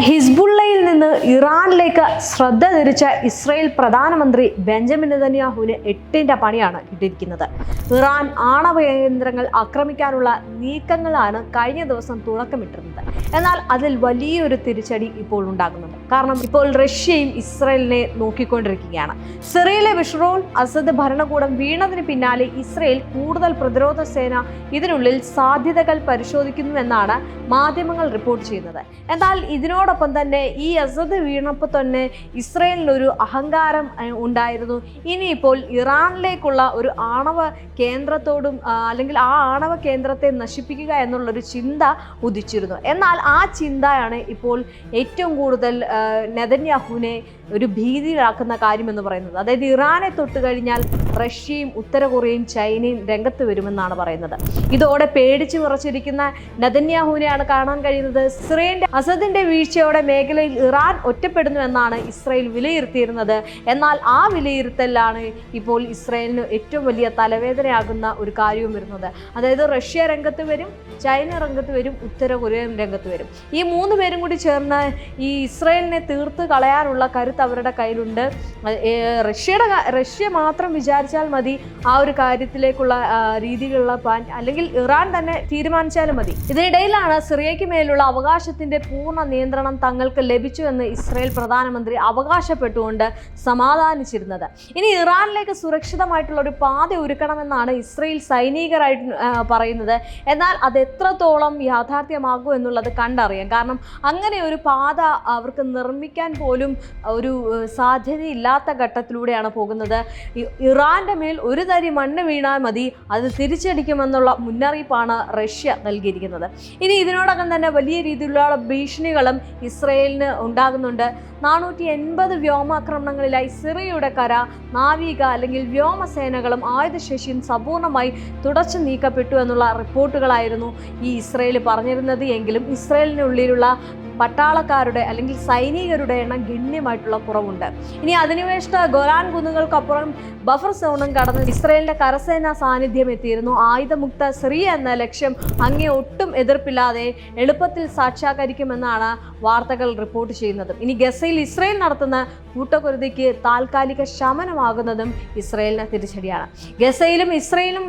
ഹിസ്ബുള്ളയിൽ നിന്ന് ഇറാനിലേക്ക് ശ്രദ്ധ തിരിച്ച ഇസ്രയേൽ പ്രധാനമന്ത്രി ബെഞ്ചമിൻ നെതന്യാഹുവിന് എട്ടിന്റെ പണിയാണ് കിട്ടിയിരിക്കുന്നത്. ഇറാൻ ആണവ കേന്ദ്രങ്ങൾ ആക്രമിക്കാനുള്ള നീക്കങ്ങളാണ് കഴിഞ്ഞ ദിവസം തുടക്കമിട്ടിരുന്നത്. എന്നാൽ അതിൽ വലിയൊരു തിരിച്ചടി ഇപ്പോൾ ഉണ്ടാകുന്നുണ്ട്. കാരണം ഇപ്പോൾ റഷ്യയും ഇസ്രയേലിനെ നോക്കിക്കൊണ്ടിരിക്കുകയാണ്. സിറിയയിലെ ബിഷ്റോൾ അസദ് ഭരണകൂടം വീണതിന് പിന്നാലെ ഇസ്രയേൽ കൂടുതൽ പ്രതിരോധ സേന ഇതിനുള്ളിൽ സാധ്യതകൾ പരിശോധിക്കുന്നുവെന്നാണ് മാധ്യമങ്ങൾ റിപ്പോർട്ട് ചെയ്യുന്നത്. എന്നാൽ ഇതിനോടൊപ്പം തന്നെ ഈ അസദ് വീണപ്പോൾ തന്നെ ഇസ്രയേലിനൊരു അഹങ്കാരം അഹ്, ഉണ്ടായിരുന്നു. ഇനിയിപ്പോൾ ഇറാനിലേക്കുള്ള ഒരു ആണവ കേന്ദ്രത്തോടും അല്ലെങ്കിൽ ആ ആണവ കേന്ദ്രത്തെ നശിപ്പിക്കുക എന്നുള്ളൊരു ചിന്ത ഉദിച്ചിരുന്നു. എന്നാൽ ആ ചിന്തയാണ് ഇപ്പോൾ ഏറ്റവും കൂടുതൽ നെതന്യാഹുവിനെ ഒരു ഭീതിയിലാക്കുന്ന കാര്യം എന്ന് പറയുന്നത്. അതായത് ഇറാനെ തൊട്ട് കഴിഞ്ഞാൽ റഷ്യയും ഉത്തര കൊറിയയും ചൈനയും രംഗത്ത് വരുമെന്നാണ് പറയുന്നത്. ഇതോടെ പേടിച്ചു വിറച്ചിരിക്കുന്ന നദന്യാഹുവിനെയാണ് കാണാൻ കഴിയുന്നത്. ഇസ്രയേലിന്റെ അസദിന്റെ വീഴ്ചയോടെ മേഖലയിൽ ഇറാൻ ഒറ്റപ്പെടുന്നു എന്നാണ് ഇസ്രയേൽ വിലയിരുത്തിയിരുന്നത്. എന്നാൽ ആ വിലയിരുത്തലാണ് ഇപ്പോൾ ഇസ്രയേലിന് ഏറ്റവും വലിയ തലവേദനയാകുന്ന ഒരു കാര്യവും വരുന്നത്. അതായത് റഷ്യ രംഗത്ത് വരും ചൈന രംഗത്ത് വരും ഉത്തര കൊറിയയും രംഗത്ത് വരും. ഈ മൂന്ന് പേരും കൂടി ചേർന്ന് ഈ ഇസ്രയേലിനെ തീർത്ത് കളയാനുള്ള കരുത്ത് അവരുടെ കയ്യിലുണ്ട്. റഷ്യയുടെ റഷ്യ മാത്രം വിചാരിച്ചാൽ മതി ആ ഒരു കാര്യത്തിലേക്കുള്ള രീതിയിലുള്ള പ്ലാൻ അല്ലെങ്കിൽ ഇറാൻ തന്നെ തീരുമാനിച്ചാലും മതി. ഇതിനിടയിലാണ് സിറിയയ്ക്ക് മേലുള്ള അവകാശത്തിന്റെ പൂർണ നിയന്ത്രണം തങ്ങൾക്ക് ലഭിച്ചു എന്ന് ഇസ്രയേൽ പ്രധാനമന്ത്രി അവകാശപ്പെട്ടുകൊണ്ട് സമാധാനിച്ചിരുന്നത്. ഇനി ഇറാനിലേക്ക് സുരക്ഷിതമായിട്ടുള്ള ഒരു പാത ഒരുക്കണമെന്നാണ് ഇസ്രയേൽ സൈനികരായിട്ട് പറയുന്നത്. എന്നാൽ അത് എത്രത്തോളം യാഥാർത്ഥ്യമാകും എന്നുള്ളത് കണ്ടറിയാം. കാരണം അങ്ങനെ ഒരു പാത അവർക്ക് നിർമ്മിക്കാൻ പോലും ഒരു സാധ്യതയില്ലാത്ത ഘട്ടത്തിലൂടെയാണ് പോകുന്നത്. ഇ- ഇറാന്റെ മേൽ ഒരു തരി മണ്ണ് വീണാൽ മതി. അത് തിരിച്ചടിക്കുമെന്നുള്ള മുന്നറിയിപ്പാണ് റഷ്യ നൽകിയിരിക്കുന്നത്. ഇനി ഇതിനോടകം തന്നെ വലിയ രീതിയിലുള്ള ഭീഷണികളും ഇസ്രയേലിന് ഉണ്ടാകുന്നുണ്ട്. നാനൂറ്റി എൺപത് വ്യോമാക്രമണങ്ങളിലായി സിറിയയുടെ കര നാവിക അല്ലെങ്കിൽ വ്യോമസേനകളും ആയുധശേഷിയും സമ്പൂർണമായി തുടച്ചു നീക്കപ്പെട്ടു എന്നുള്ള റിപ്പോർട്ടുകളായിരുന്നു ഈ ഇസ്രയേൽ പറഞ്ഞിരുന്നത്. എങ്കിലും ഇസ്രയേലിനുള്ളിലുള്ള പട്ടാളക്കാരുടെ അല്ലെങ്കിൽ സൈനികരുടെ എണ്ണം ഗണ്യമായിട്ടുള്ള കുറവുണ്ട്. ഇനി അധിനിവേശിത ഗൊലാൻ കുന്നുകൾക്കപ്പുറം ബഫർ സോണും കടന്ന് ഇസ്രയേലിന്റെ കരസേന സാന്നിധ്യം എത്തിയിരുന്നു. ആയുധമുക്ത സിറിയ എന്ന ലക്ഷ്യം അങ്ങേ ഒട്ടും എതിർപ്പില്ലാതെ എളുപ്പത്തിൽ സാക്ഷാത്കരിക്കുമെന്നാണ് വാർത്തകൾ റിപ്പോർട്ട് ചെയ്യുന്നത്. ഇനി ഗസയിൽ ഇസ്രയേൽ നടത്തുന്ന കൂട്ടക്കുരുതിക്ക് താൽക്കാലിക ശമനമാകുന്നതും ഇസ്രയേലിന് തിരിച്ചടിയാണ്. ഗസയിലും ഇസ്രയേലും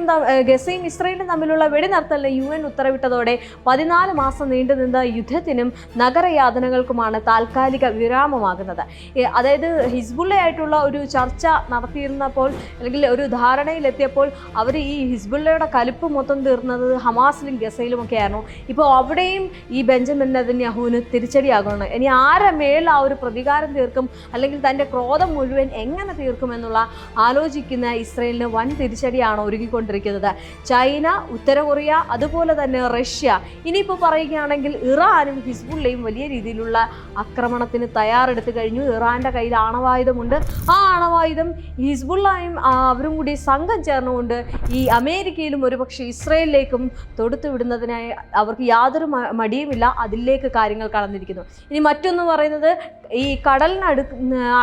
ഗസയും ഇസ്രയേലും തമ്മിലുള്ള വെടിനിർത്തലിന് യു എൻ ഉത്തരവിട്ടതോടെ പതിനാല് മാസം നീണ്ടുനിന്ന യുദ്ധത്തിനും നഗരയാതനകൾക്കുമാണ് താൽക്കാലിക വിരാമമാകുന്നത്. അതായത് ഹിസ്ബുള്ളയായിട്ടുള്ള ഒരു ചർച്ച നടത്തിയിരുന്നപ്പോൾ അല്ലെങ്കിൽ ഒരു ധാരണയിലെത്തിയപ്പോൾ അവർ ഈ ഹിസ്ബുള്ളയുടെ കലുപ്പ് മൊത്തം തീർന്നത് ഹമാസിലും ഗസയിലും ഒക്കെ ആയിരുന്നു ഇപ്പോൾ അവിടെയും ഈ ബെഞ്ചമിൻ നെതന്യാഹുവിന് തിരിച്ചടിയാകുന്നു. ഇനി ആരെ മേൽ ആ ഒരു പ്രതികാരം തീർക്കും? അല്ലെങ്കിൽ തന്റെ ക്രോധം മുഴുവൻ എങ്ങനെ തീർക്കുമെന്നുള്ള ആലോചിക്കുന്ന ഇസ്രയേലിന് വൻ തിരിച്ചടിയാണ് ഒരുങ്ങിക്കൊണ്ടിരിക്കുന്നത് ചൈന ഉത്തര കൊറിയ അതുപോലെ തന്നെ റഷ്യ. ഇനിയിപ്പോൾ പറയുകയാണെങ്കിൽ ഇറാനും ഹിസ്ബുള്ളയും വലിയ രീതിയിലുള്ള ആക്രമണത്തിന് തയ്യാറെടുത്ത് കഴിഞ്ഞു. ഇറാന്റെ കയ്യിൽ ആണവായുധമുണ്ട്. ആ ആണവായുധം ഹിസ്ബുള്ളയും അവരും കൂടി സംഘം ചേർന്നുകൊണ്ട് ഈ അമേരിക്കയിലും ഒരുപക്ഷെ ഇസ്രയേലിലേക്കും തൊടുത്തു വിടുന്നതിനായി അവർക്ക് യാതൊരു മടിയുമില്ല. അതിലേക്ക് കാര്യങ്ങൾ കടന്നിരിക്കുന്നു. ഇനി മറ്റൊന്ന് പറയുന്നത് ഈ കടലിനടു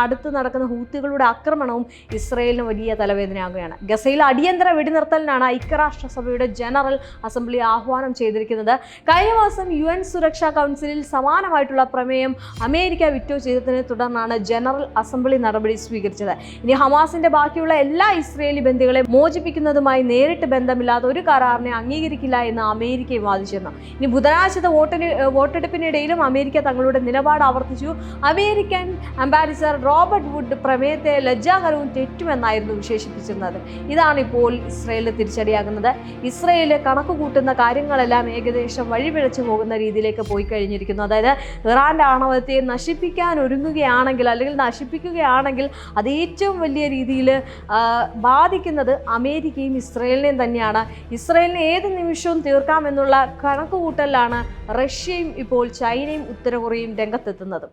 അടുത്ത് നടക്കുന്ന ഹൂത്തികളുടെ ആക്രമണവും ഇസ്രയേലിന് വലിയ തലവേദനയാകുകയാണ്. ഗസയിൽ അടിയന്തര വെടിനിർത്തലിനാണ് ഐക്യരാഷ്ട്രസഭയുടെ ജനറൽ അസംബ്ലി ആഹ്വാനം ചെയ്തിരിക്കുന്നത്. കഴിഞ്ഞ മാസം യു എൻ സുരക്ഷാ കൗൺസിലിൽ സമാനമായിട്ടുള്ള പ്രമേയം അമേരിക്ക വിറ്റോ ചെയ്തതിനെ തുടർന്നാണ് ജനറൽ അസംബ്ലി നടപടി സ്വീകരിച്ചത്. ഇനി ഹമാസിന്റെ ബാക്കിയുള്ള എല്ലാ ഇസ്രയേലി ബന്ധികളെ മോചിപ്പിക്കുന്നതുമായി നേരിട്ട് ബന്ധമില്ലാത്ത ഒരു കരാറിനെ അംഗീകരിക്കില്ല എന്ന് അമേരിക്കയും വാദിച്ചിരുന്നു. ഇനി ബുധനാഴ്ചത്തെ വോട്ടിന് വോട്ടെടുപ്പിനിടയിലും അമേരിക്ക തങ്ങളുടെ നിലപാട് ആവർത്തിച്ചു. അമേരിക്കൻ അംബാസിഡർ റോബർട്ട് വുഡ് പ്രമേയത്തെ ലജ്ജാകരവും തെറ്റുമെന്നായിരുന്നു വിശേഷിപ്പിച്ചിരുന്നത്. ഇതാണിപ്പോൾ ഇസ്രയേലിൽ തിരിച്ചടിയാകുന്നത്. ഇസ്രയേൽ കണക്ക് കൂട്ടുന്ന കാര്യങ്ങളെല്ലാം ഏകദേശം വഴിപിഴച്ചു പോകുന്ന രീതിയിലേക്ക് പോയി കഴിഞ്ഞിരിക്കുന്നു. അതായത് ഇറാന്റെ ആണവത്തെ നശിപ്പിക്കാൻ ഒരുങ്ങുകയാണെങ്കിൽ അല്ലെങ്കിൽ നശിപ്പിക്കുകയാണെങ്കിൽ അത് ഏറ്റവും വലിയ രീതിയിൽ ബാധിക്കുന്നത് അമേരിക്കയും ഇസ്രയേലിനെയും തന്നെയാണ്. ഇസ്രയേലിനെ ഏത് നിമിഷവും തീർക്കാമെന്നുള്ള കണക്കുകൂട്ടലാണ് റഷ്യയും ഇപ്പോൾ ചൈനയും ഉത്തര കൊറിയയും രംഗത്തെത്തുന്നത്.